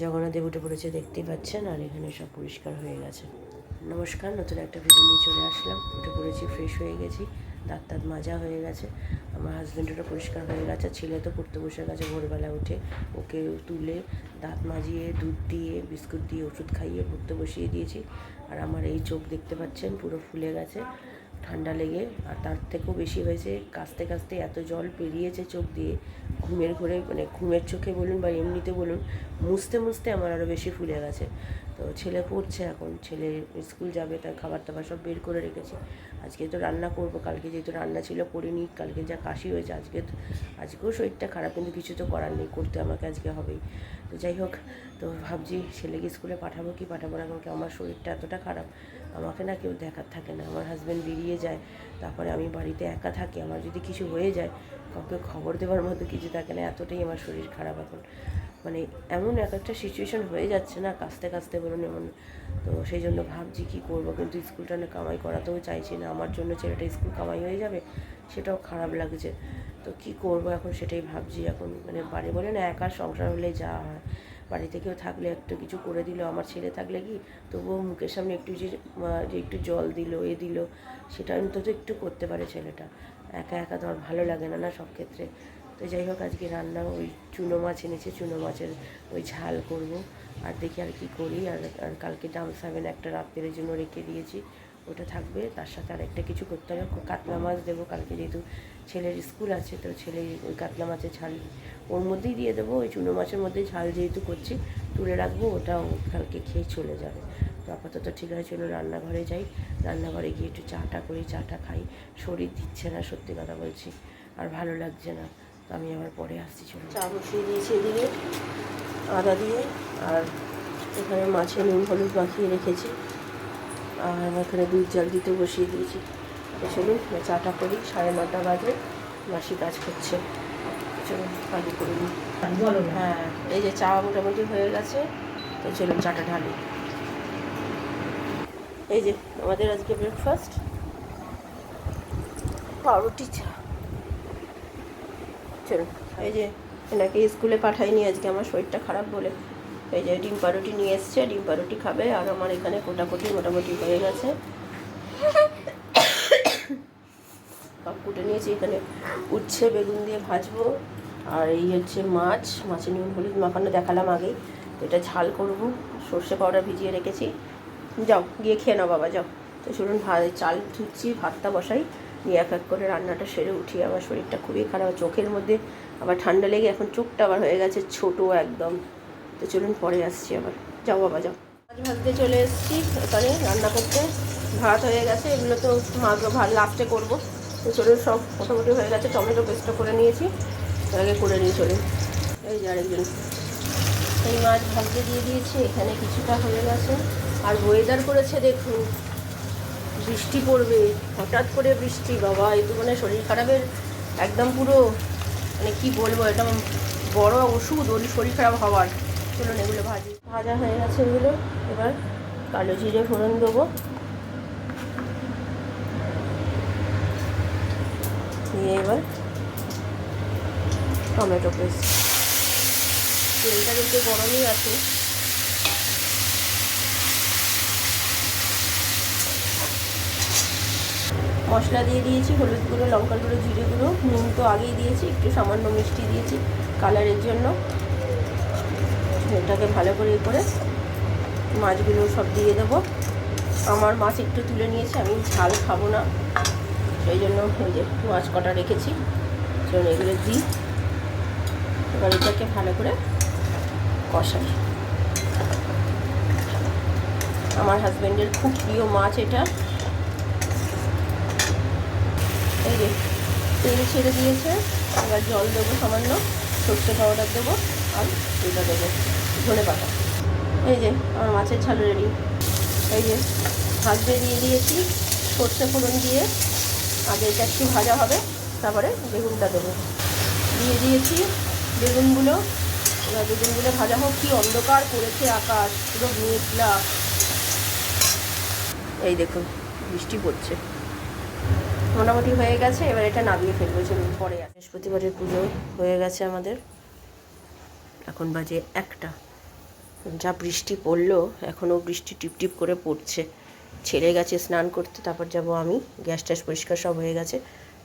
জগন্নাথ দেব উঠে পড়েছে, দেখতেই পাচ্ছেন, আর এখানে সব পরিষ্কার হয়ে গেছে। নমস্কার, নতুন একটা ভিডিও নিয়ে চলে আসলাম। উঠে পড়েছি ফ্রেশ হয়ে গেছি, দাঁত তাঁত মাজা হয়ে গেছে। আমার হাজব্যান্ডেরও পরিষ্কার হয়ে গেছে ছেলে তো পড়তে বসে গেছে ভোরবেলা উঠে। ওকে তুলে দাঁত মাজিয়ে, দুধ দিয়ে, বিস্কুট দিয়ে, ওষুধ খাইয়ে, পড়তে বসিয়ে দিয়েছি। আর আমার এই চোখ দেখতে পাচ্ছেন, পুরো ফুলে গেছে, ঠান্ডা লেগে। আর তার থেকেও বেশি হয়েছে কাস্তে কাস্তে এত জল পেরিয়েছে চোখ দিয়ে ঘুমের ঘরে মানে ঘুমের চোখে বলুন বা এমনিতে বলুন, মুছতে মুছতে আমার আরও বেশি ফুলে গেছে। তো ছেলে পড়ছে এখন, ছেলে স্কুল যাবে, তার খাবার দাবার সব বের করে রেখেছে। আজকে তো রান্না করব, কালকে যেহেতু রান্না ছিল করিনি, কালকে যা কাশি হয়েছে আজকে তো- আজকেও শরীরটা খারাপ, কিন্তু কিছু তো করার নেই, করতে আমাকে আজকে হবেই। তো যাই হোক, তো ভাবছি ছেলেকে স্কুলে পাঠাবো কি পাঠাবো না, কারণ আমার শরীরটা এতটা খারাপ, আমাকে না কেউ দেখার থাকে না। আমার হাজব্যান্ড বেরিয়ে যায়, তারপরে আমি বাড়িতে একা থাকি, আমার যদি কিছু হয়ে যায় কাউকে খবর দেওয়ার মতো কিছু থাকে না, এতটাই আমার শরীর খারাপ এখন। মানে এমন এক একটা সিচুয়েশন হয়ে যাচ্ছে না কাস্তে কাস্তে বলুন এমন। তো সেই জন্য ভাবছি কী করব, কিন্তু স্কুলটা না কামাই করাতেও চাইছি না। আমার জন্য ছেলেটা স্কুল কামাই হয়ে যাবে, সেটাও খারাপ লাগছে। তো কি করব এখন সেটাই ভাবছি। এখন মানে বাড়ি বলে না, একা সংসার হলে যা হয়। বাড়িতে কেউ থাকলে একটু কিছু করে দিল, আমার ছেলে থাকলে কি? তবুও মুখের সামনে একটু যে একটু জল দিল, এ দিল সেটা অন্তত একটু করতে পারে ছেলেটা। একা একা তো আর ভালো লাগে না না সব ক্ষেত্রে। তো যাই হোক, আজকে রান্না ওই চুনো মাছ এনেছে, চুনো মাছের ওই ঝাল করব। আর দেখি আর কি করি। আর আর কালকে ডাম সাবেন একটা রাত্রের জন্য রেখে দিয়েছি। ওটা থাকবে, তার সাথে আর একটা কিছু করতে হবে। কাতলা মাছ দেবো, কালকে যেহেতু ছেলের স্কুল আছে, তো ছেলে ওই কাতলা মাছের ঝাল ওর মধ্যেই দিয়ে দেবো। ওই চুনো মাছের মধ্যে ঝাল যেহেতু করছি, তুলে রাখব ওটা কালকে খেয়ে চলে যাবে। তো আপাতত ঠিক আছে চলো রান্নাঘরে যাই। রান্নাঘরে গিয়ে একটু চাটা করি চাটা খাই। শরীর দিচ্ছে না সত্যি কথা বলছি। আর ভালো লাগছে না। তো আমি আবার পরে আসছি চলো। চা বসিয়ে দিয়েছি এদিকে আদা দিয়ে। আর এখানে মাছে নুন হলুদ মাখিয়ে রেখেছি। আর এখানে দুধ জল দিতে বসিয়ে দিয়েছি। তো চলুন চাটা করি। সাড়ে নটা বাজে মাসি কাজ করছে। চলুন কাজই করে নিই। বলো হ্যাঁ এই যে চা মোটামুটি হয়ে গেছে তো চলুন চাটা ঢালি। এই যে, আমাদের আজকে ব্রেকফাস্ট পাউরুটি চা। চলুন এই যে, এনাকে স্কুলে পাঠাইনি, আজকে আমার শরীরটা খারাপ বলে। এই যে, ডিম পাউরুটি নিয়ে এসছে, ডিম পাউরুটি খাবে, আর আমার এখানে কোটাকুটি মোটামুটি হয়ে গেছে। সব কুটে নিয়েছি, এখানে উচ্ছে, বেগুন দিয়ে ভাজবো। আর এই হচ্ছে মাছ, মাছের নুন, হলুদ মাখানো দেখালাম আগেই। তো এটা ঝাল করব, সর্ষে পাউডার ভিজিয়ে রেখেছি। যাও, গিয়ে খেয়ে নাও বাবা, যাও। তো চলুন ভাত চাল ধুচ্ছি, ভাতটা বসাই। নিয়ে এক এক করে রান্নাটা সেরে উঠি। আমার শরীরটা খুবই খারাপ, চোখের মধ্যে আবার ঠান্ডা লেগে এখন চোখটা আবার হয়ে গেছে ছোট একদম। তো চলুন পরে আসছি আবার। যাও বাবা, যাও। মাছ ভাজতে চলে এসেছি এখানে রান্না করতে। ভাত হয়ে গেছে, এগুলো তো মাছ ভাত লাস্টে করব। তো চলুন সব মোটামুটি হয়ে গেছে, টমেটো পেস্টটা করে নিয়েছি। আগে করে নিয়ে চলুন। এই যে আরেকজন। এই মাছ ভাজতে দিয়ে দিয়েছি, এখানে কিছুটা হয়ে গেছে। আর ওয়েদার করেছে দেখুন। বৃষ্টি পড়বে, হঠাৎ করে বৃষ্টি, বাবা, এই তো মানে শরীর খারাপের একদম পুরো মানে কি বলব এটা বড় ওষুধ, ওর শরীর খারাপ হওয়ার। চলুন এগুলো ভাজি। ভাজা হয়ে গেছে এগুলো, এবার কালো জিরে ফোড়ন দেবো। দিয়ে এবার টমেটো পেস্ট। তেলটা কিন্তু গরমই আছে মশলা দিয়ে দিয়েছি, হলুদ গুঁড়ো লঙ্কা গুঁড়ো, জিরে গুঁড়ো, নুন তো আগেই দিয়েছি, একটু সামান্য মিষ্টি দিয়েছি কালারের জন্য। এটাকে ভালো করে এ করে মাছগুলো সব দিয়ে দেবো। আমার মাছ একটু তুলে নিয়েছি, আমি ঝাল খাব না, সেই জন্য ওই যে মাছ কটা রেখেছি, চলুন এগুলো দিই। এবার এটাকে ভালো করে কষাই। আমার হাজব্যান্ডের খুব প্রিয় মাছ এটা। এই যে তেল ছেড়ে দিয়েছে, এবার জল দেবো সামান্য, সর্ষে পাউডার দেবো আর এটা দেবো ধনে পাতা। এই যে আমার মাছের ঝাল রেডি। এই যে ভাজতে দিয়ে দিয়েছি, সর্ষে ফোড়ন দিয়ে, আগে এটা একটু ভাজা হবে, তারপরে বেগুনটা দেবো। দিয়ে দিয়েছি বেগুনগুলো, এবার বেগুনগুলো ভাজা হোক, কি অন্ধকার করেছে আকাশ, পুরো মেঘলা। এই দেখুন, বৃষ্টি পড়ছে। মোটামুটি হয়ে গেছে এবার এটা নামিয়ে ফেলব চলুন পরে বৃহস্পতিবারের পুজো হয়ে গেছে আমাদের। এখন বাজে একটা। যা বৃষ্টি পড়ল এখনও বৃষ্টি টিপটিপ করে পড়ছে। ছেলে গেছে স্নান করতে তারপর যাব আমি। গ্যাস ট্যাস পরিষ্কার সব হয়ে গেছে।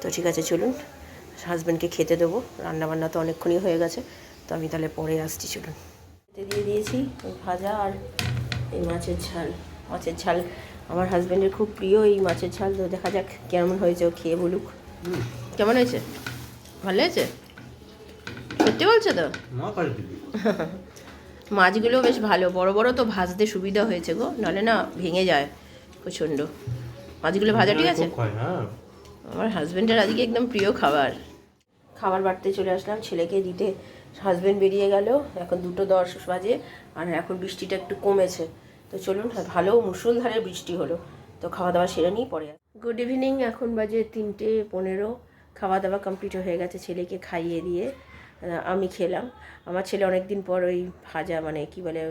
তো ঠিক আছে চলুন। হাজব্যান্ডকে খেতে দেবো। রান্নাবান্না তো অনেকক্ষণই হয়ে গেছে। তো আমি তাহলে পরে আসছি চলুন। খেতে দিয়ে দিয়েছি ভাজা আর এই মাছের ঝাল। মাছের ঝাল। আমার হাজব্যান্ডের খুব প্রিয় এই মাছের ঝাল তো দেখা যাক কেমন হয়েছে ও খেয়ে বলুক। কেমন হয়েছে? ভালো হয়েছে? সত্যি বলছো তো? মাছগুলো বেশ ভালো বড় বড় তো ভাজতে সুবিধা হয়েছে গো নাহলে না ভেঙে যায় প্রচণ্ড। মাছগুলো ভাজা ঠিক আছে? হ্যাঁ। আমার হাজব্যান্ডের আজকে একদম প্রিয় খাবার। খাবার বাড়তে চলে আসলাম ছেলেকে দিতে। হাজব্যান্ড বেরিয়ে গেল এখন দুটো দশ বাজে আর এখন বৃষ্টিটা একটু কমেছে। তো চলুন, ভালো মুসুলধারে বৃষ্টি হলো। তো খাওয়া দাওয়া সেরে নিই, পরে গুড ইভিনিং এখন বাজে তিনটে পনেরো। খাওয়া দাওয়া কমপ্লিট হয়ে গেছে ছেলেকে খাইয়ে দিয়ে আমি খেলাম। আমার ছেলে অনেক দিন পর ওই ভাজা মানে কি বলে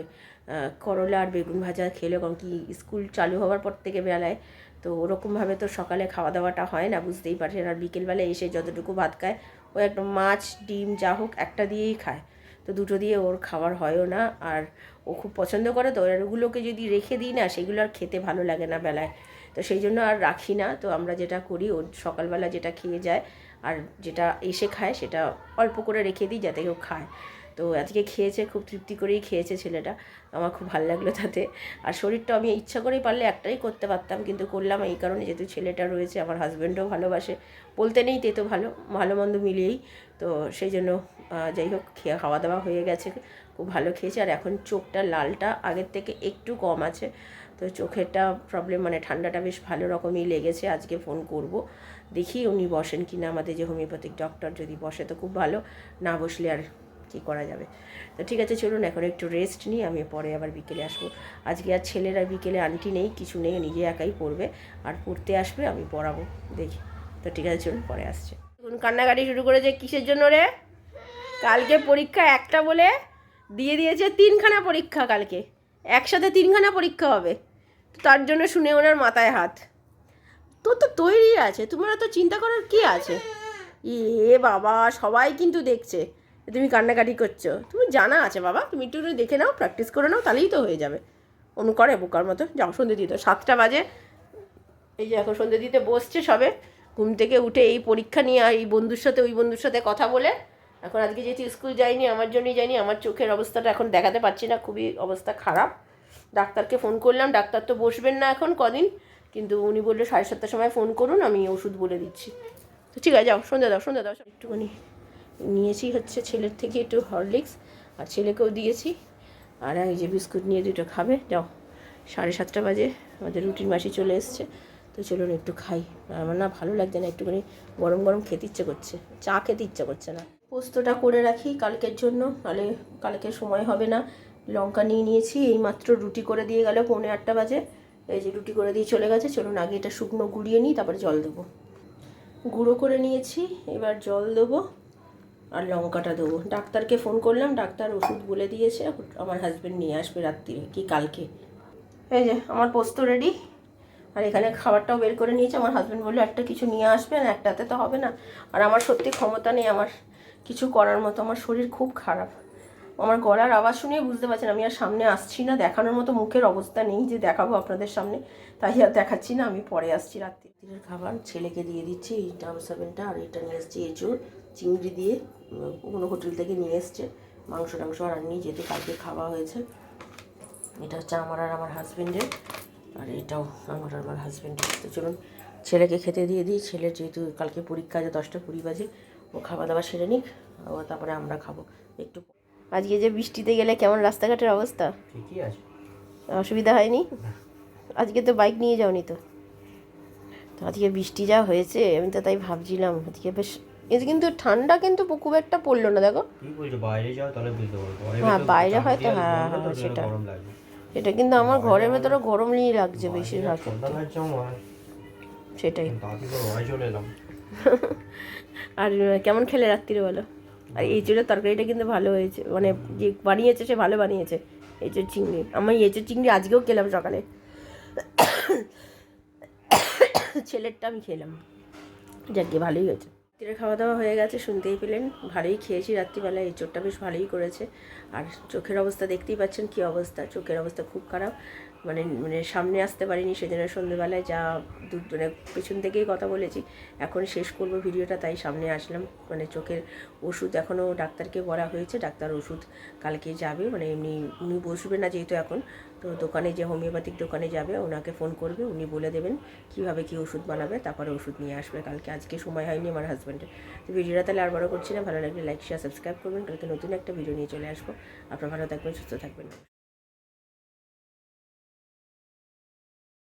করলা আর বেগুন ভাজা খেলো, কারণ কি স্কুল চালু হওয়ার পর থেকে বেলায়। তো ওরকমভাবে তো সকালে খাওয়া দাওয়াটা হয় না, বুঝতেই পারছেন। আর বিকেলবেলায় এসে যতটুকু ভাত খায়, ও একটা মাছ, ডিম, যা হোক একটা দিয়েই খায়। তো দুটো দিয়ে ওর খাবার হয়ও না। আর ও খুব পছন্দ করে, তো আর ওগুলোকে যদি রেখে দিই না, সেগুলো আর খেতে ভালো লাগে না বেলায়। তো সেই জন্য আর রাখি না। তো আমরা যেটা করি ও সকালবেলা যেটা খেয়ে যায়, আর যেটা এসে খায়, সেটা অল্প করে রেখে দিই যাতে কেউ খায়। তো আজকে খেয়েছে, খুব তৃপ্তি করেই খেয়েছে ছেলেটা। আমার খুব ভালো লাগল তাতে। আর শরীরটা আমি ইচ্ছা করেই পারলে একটাই করতে পারতাম, কিন্তু করলাম এই কারণে। যেহেতু ছেলেটা রয়েছে, আমার হাজব্যান্ডও ভালোবাসে। বলতে নেই তে তো ভালো ভালো মন্দ মিলিয়েই। তো সেই জন্য যাই হোক, খেয়ে খাওয়া দাওয়া হয়ে গেছে। খুব ভালো খেয়েছে। আর এখন চোখটা লালটা আগের থেকে একটু কম আছে। তো চোখেরটা প্রবলেম মানে ঠান্ডাটা বেশ ভালো রকমই লেগেছে। আজকে ফোন করব। দেখি উনি বসেন কি না আমাদের যে হোমিওপ্যাথিক ডক্টর যদি বসে তো খুব ভালো। না বসলে আর কী করা যাবে? তো ঠিক আছে, চলুন এখন একটু রেস্ট নিই। আমি পরে আবার বিকেলে আসব। আজকে আর ছেলেরা বিকেলে আন্টি নেই, কিছু নেই। নিজে একাই পড়বে। আর পড়তে আসবে, আমি পড়াবো। দেখি। তো ঠিক আছে, চলুন পরে আসছে। কান্নাকাটি শুরু করেছে কিসের জন্য রে? কালকে পরীক্ষা একটা বলে দিয়ে দিয়েছে তিনখানা পরীক্ষা কালকে। একসাথে তিনখানা পরীক্ষা হবে। তো তার জন্য শুনে ওনার মাথায় হাত। তোর তো তৈরি আছে। তোমার তো চিন্তা করার কি আছে? এ বাবা, সবাই কিন্তু দেখছে। তুমি কান্নাকাটি করছ। তুমি জানা আছে বাবা। তুমি একটু দেখে নাও প্র্যাকটিস করে নাও, তাহলেই তো হয়ে যাবে। অনু করে বোকার মতো যাও, সন্ধে দিত। সাতটা বাজে। এই যে এখন সন্ধে দিতে বসছে সবে। ঘুম থেকে উঠে এই পরীক্ষা নিয়ে এই বন্ধুর সাথে, ওই বন্ধুর সাথে কথা বলে এখন আজকে যেহেতু স্কুল যাইনি, আমার জন্যই যাইনি, আমার চোখের অবস্থাটা এখন দেখাতে পারছি না, খুবই অবস্থা খারাপ। ডাক্তারকে ফোন করলাম, ডাক্তার তো বসবেন না এখন কদিন, কিন্তু উনি বলল সাড়ে সাতটার সময় ফোন করুন, আমি ওষুধ বলে দিচ্ছি। তো ঠিক আছে, যাও, সন্ধ্যা দাও সন্ধ্যা দাও, একটুখানি নিয়েছি হচ্ছে ছেলের থেকে একটু হরলিক্স, আর ছেলেকেও দিয়েছি। আর এই যে বিস্কুট নিয়ে দুটো খাবে, যাও, সাড়ে সাতটা বাজে, আমাদের রুটিন মাসি চলে এসছে। তো চলুন একটু খাই, আমার না ভালো লাগছে না, একটুখানি গরম গরম খেতে ইচ্ছে করছে, চা খেতে ইচ্ছে করছে না। পোস্তটা করে রাখি কালকের জন্য, নাহলে কালকে সময় হবে না। লঙ্কা নিয়ে নিয়েছি, এই মাত্র রুটি করে দিয়ে গেল পৌনে আটটা বাজে। এই যে রুটি করে দিয়ে চলে গেছে, চলুন আগে এটা শুকনো গুঁড়িয়ে নিই, তারপরে জল দেবো। গুঁড়ো করে নিয়েছি, এবার জল দেবো আর লঙ্কাটা দেবো। ডাক্তারকে ফোন করলাম, ডাক্তার ওষুধ বলে দিয়েছে, আমার হাজব্যান্ড নিয়ে আসবে রাত্রিরে কি কালকে। এই যে, আমার পোস্ত রেডি আর এখানে খাবারটাও বের করে নিয়েছে, আমার হাজব্যান্ড বলল, একটা কিছু নিয়ে আসবেন একটাতে তো হবে না। আর আমার সত্যি ক্ষমতা নেই, আমার কিছু করার মতো, আমার শরীর খুব খারাপ। আমার গলার আওয়াজ শুনিয়ে বুঝতে পারছেন, আমি আর সামনে আসছি না, দেখানোর মতো মুখের অবস্থা নেই যে দেখাবো আপনাদের সামনে। তাই আর দেখাচ্ছি না, আমি পরে আসছি রাত্রির খাবার ছেলেকে দিয়ে দিচ্ছি, এই ডাবল সেভেনটা, আর এটা নিয়ে এসেছি এঁচুর চিংড়ি দিয়ে, কোনো হোটেল থেকে নিয়ে এসছে। মাংস টাংস আর আনিনি যেহেতু কালকে খাওয়া হয়েছে। এটা হচ্ছে আমার আর আমার হাজব্যান্ডের আর এটাও আমার আর আমার হাজব্যান্ডের তো চলুন, ছেলেকে খেতে দিয়ে দিই। ছেলের যেহেতু কালকে পরীক্ষা আছে, দশটা কুড়ি বাজে ও খাওয়া দাওয়া সেরে নিক ও তারপরে আমরা খাব একটু। আজকে যে বৃষ্টিতে গেলে কেমন রাস্তাঘাটের অবস্থা? ঠিকই আছে। অসুবিধা হয়নি? আজকে তো বাইক নিয়ে যাওনি তো। তো আজকে বৃষ্টি যা হয়েছে আমি তো তাই ভাবছিলাম আজকে বেশ এতে কিন্তু ঠান্ডা কিন্তু খুব একটা পড়ল না দেখো। বাইরে যাও তাহলে বুঝতে পারব। হ্যাঁ, বাইরে হয়তো হ্যাঁ, হ্যাঁ, সেটা। সেটা কিন্তু আমার ঘরের ভেতরে গরম নিয়ে লাগছে বেশিরভাগ ঠান্ডা লাগছে আমার। সেটাই। আর কেমন খেলে রাত্রিরে বলো? আর এই চুলের তরকারিটা কিন্তু ভালো হয়েছে মানে যে বানিয়েছে সে ভালো বানিয়েছে এঁচোর চিংড়ি। আমি এঁচোর চিংড়ি আজকেও খেলাম সকালে। ছেলেরটা আমি খেলাম। যাকে ভালোই হয়েছে। রাত্রিরে খাওয়া দাওয়া হয়ে গেছে, শুনতেই পেলেন, ভালোই খেয়েছি রাত্রিবেলায় এই চোটটা বেশ ভালোই করেছে। আর চোখের অবস্থা দেখতেই পাচ্ছেন কী অবস্থা, চোখের অবস্থা খুব খারাপ। মানে মানে সামনে আসতে পারিনি সেদিনের সন্ধ্যেবেলায় যা দু মানে পেছন থেকেই কথা বলেছি। এখন শেষ করব ভিডিওটা, তাই সামনে আসলাম। মানে চোখের ওষুধ এখনও ডাক্তারকে বলা হয়েছে, ডাক্তার ওষুধ কালকে যাবে মানে এমনি উনি বসবে না যেহেতু এখন। তো দোকানে, যে হোমিওপ্যাথিক দোকানে যাবে, ওনাকে ফোন করবে, উনি বলে দেবেন কীভাবে কী ওষুধ বানাবে, তারপরে ওষুধ নিয়ে আসবে। কালকে, আজকে সময় হয়নি আমার হাজব্যান্ডের। তো ভিডিওটা তাহলে আর বড় করছি না, ভালো লাগলে লাইক শেয়ার সাবস্ক্রাইব করবেন। কালকে নতুন একটা ভিডিও নিয়ে চলে আসব। আপনারা ভালো থাকবেন, সুস্থ থাকবেন।